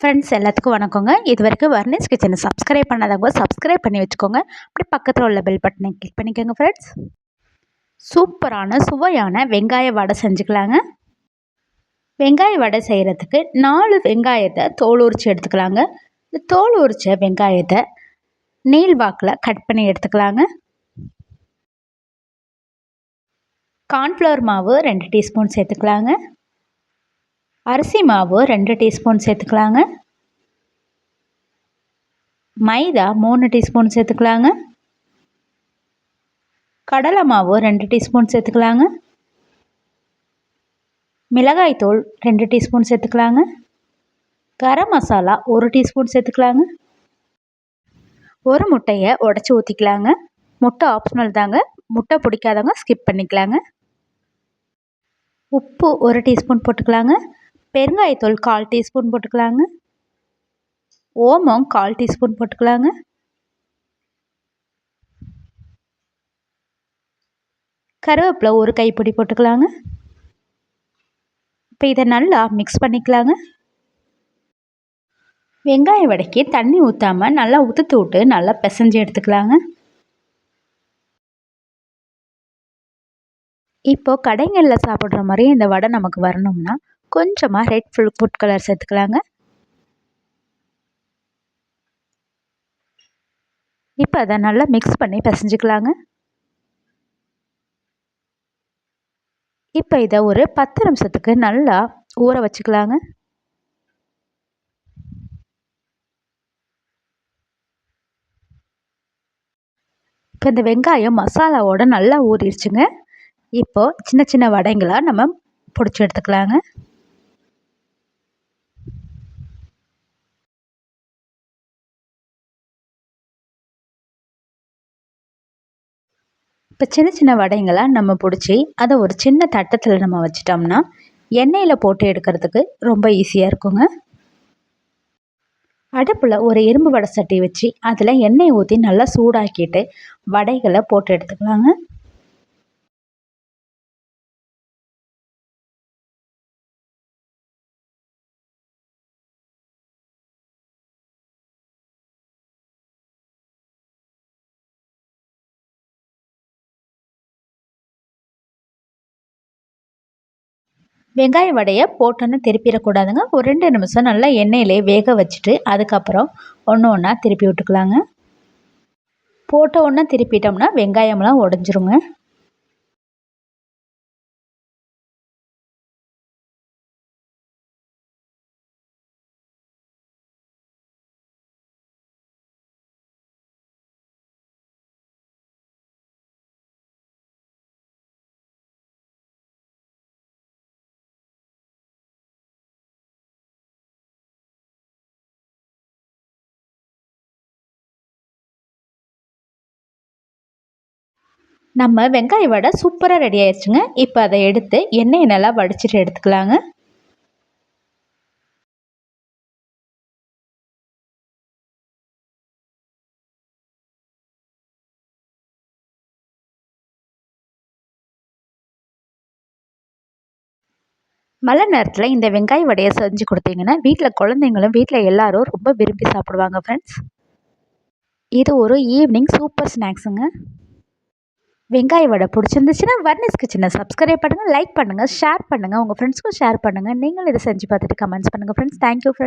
Friends எல்லாத்துக்கும் வணக்கங்க. இது வரைக்கும் வர்னிஸ் கிச்சனை சப்ஸ்கிரைப் பண்ணாதவங்க சப்ஸ்கிரைப் பண்ணி வச்சுக்கோங்க. அப்படி பக்கத்தில் உள்ள பெல் பட்டனை கிளிக் பண்ணிக்கோங்க ஃப்ரெண்ட்ஸ் சூப்பரான சுவையான வெங்காய வடை செஞ்சுக்கலாங்க. வெங்காய வடை செய்கிறதுக்கு நாலு வெங்காயத்தை தோல் உரித்து எடுத்துக்கலாங்க. இந்த தோல் உரித்த வெங்காயத்தை நீல் வாக்கில் கட் பண்ணி எடுத்துக்கலாங்க. கார்ன்ஃப்ளவர் மாவு ரெண்டு டீஸ்பூன் சேர்த்துக்கலாங்க. அரிசி மாவு ரெண்டு டீஸ்பூன் சேர்த்துக்கலாங்க. மைதா மூணு டீஸ்பூன் சேர்த்துக்கலாங்க. கடலை மாவு ரெண்டு டீஸ்பூன் சேர்த்துக்கலாங்க. மிளகாய்த்தூள் ரெண்டு டீஸ்பூன் சேர்த்துக்கலாங்க. கரம் மசாலா ஒரு டீஸ்பூன் சேர்த்துக்கலாங்க. ஒரு முட்டையை உடச்சி ஊற்றிக்கலாங்க முட்டை ஆப்ஷனல் தாங்க. முட்டை பிடிக்காதவங்க ஸ்கிப் பண்ணிக்கலாங்க. உப்பு ஒரு டீஸ்பூன் போட்டுக்கலாங்க. பெருங்காயத்தூள் கால் டீஸ்பூன் போட்டுக்கலாங்க. ஓமம் கால் டீஸ்பூன் போட்டுக்கலாங்க. கருவேப்பிலை ஒரு கைப்பிடி போட்டுக்கலாங்க. இப்போ இதை நல்லா மிக்ஸ் பண்ணிக்கலாங்க. வெங்காய வடைக்கு தண்ணி ஊற்றாமல் நல்லா உதுத்து விட்டு நல்லா பிசைஞ்சு எடுத்துக்கலாங்க. இப்போது கடைங்களில் சாப்பிட்ற மாதிரி இந்த வடை நமக்கு வரணும்னா கொஞ்சமாக ரெட் ஃபுல் ஃபுட் கலர் சேர்த்துக்கலாங்க. இப்போ அதை நல்லா மிக்ஸ் பண்ணி பிசைஞ்சிக்கலாங்க. இப்போ இதை ஒரு பத்து நிமிஷத்துக்கு நல்லா ஊற வச்சுக்கலாங்க. இப்போ இந்த வெங்காயம் மசாலாவோட நல்லா ஊறிடுச்சுங்க. இப்போது சின்ன சின்ன வடைங்களாக நம்ம பிடிச்சி எடுத்துக்கலாங்க. இப்போ சின்ன சின்ன வடைங்களை நம்ம பிடிச்சி அதை ஒரு சின்ன தட்டத்தில் நம்ம வச்சிட்டோம்னா எண்ணெயில் போட்டு எடுக்கிறதுக்கு ரொம்ப ஈஸியாக இருக்குங்க. அடுப்பில் ஒரு இரும்பு வடை சட்டி வச்சு அதில் எண்ணெய் ஊற்றி நல்லா சூடாக்கிட்டு வடைகளை போட்டு எடுத்துக்கலாங்க. வெங்காய வடையை போட்டோன்னு திருப்பிடக்கூடாதுங்க. ஒரு ரெண்டு நிமிஷம் நல்லா எண்ணெயிலே வேக வச்சுட்டு அதுக்கப்புறம் ஒன்று ஒன்றா திருப்பி விட்டுக்கலாங்க. போட்ட ஒன்றா திருப்பிட்டோம்னா வெங்காயம்லாம் உடஞ்சிருங்க. நம்ம வெங்காய வடை சூப்பராக ரெடி ஆயிடுச்சுங்க இப்போ அதை எடுத்து எண்ணெயை நல்லா வடிச்சிட்டு எடுத்துக்கலாங்க. மழை நேரத்தில் இந்த வெங்காய வடையை செஞ்சு கொடுத்தீங்கன்னா வீட்டில் குழந்தைங்களும் வீட்டில் எல்லோரும் ரொம்ப விரும்பி சாப்பிடுவாங்க ஃப்ரெண்ட்ஸ் இது ஒரு ஈவினிங் சூப்பர் ஸ்நாக்ஸுங்க வெங்காய வடை பிடிச்சிருந்துச்சுன்னா வர்னிஸ் கிச்சனை சப்ஸ்கிரைப் பண்ணுங்கள் லைக் பண்ணுங்கள் ஷேர் பண்ணுங்கள் உங்கள் ஃப்ரெண்ட்ஸ்க்கும் ஷேர் பண்ணுங்கள் நீங்களும் இதை செஞ்சு பார்த்துட்டு கமெண்ட்ஸ் பண்ணுங்கள் ஃப்ரெண்ட்ஸ் தேங்க்யூ ஃப்ரெண்ட்ஸ்